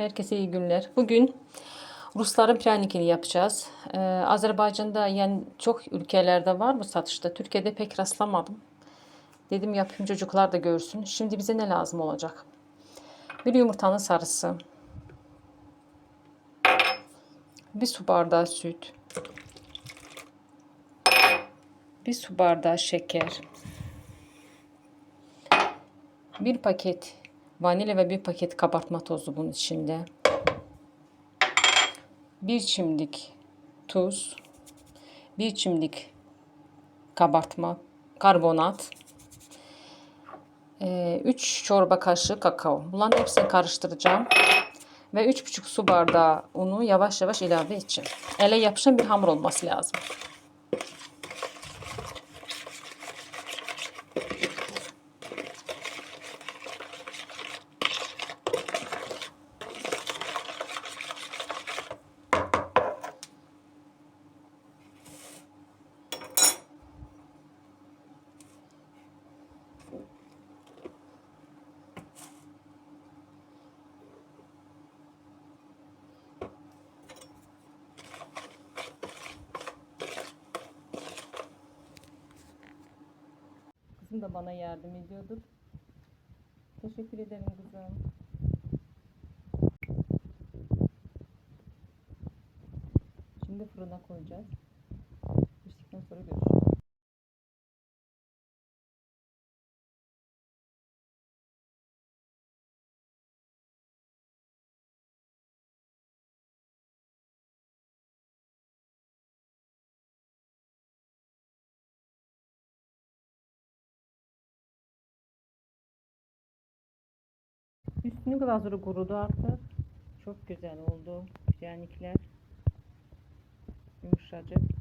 Herkese iyi günler. Bugün Rusların pranikini yapacağız. Ee, Azerbaycan'da yani çok ülkelerde var bu satışta. Türkiye'de pek rastlamadım. Dedim yapayım çocuklar da görsün. Şimdi bize ne lazım olacak? Bir yumurtanın sarısı. Bir su bardağı süt. Bir su bardağı şeker. Bir paket vanilya ve bir paket kabartma tozu bunun içinde. Bir çimdik tuz. Bir çimdik kabartma karbonat. 3 çorba kaşığı kakao. Bunların hepsini karıştıracağım. Ve 3,5 su bardağı unu yavaş yavaş ilave edeceğim. Ele yapışan bir hamur olması lazım. Kızım da bana yardım ediyordur. Teşekkür ederim kızım. Şimdi fırına koyacağız. Üstünün glazürü kurudu artık. Çok güzel oldu. Pryanikler. Yumuşacık.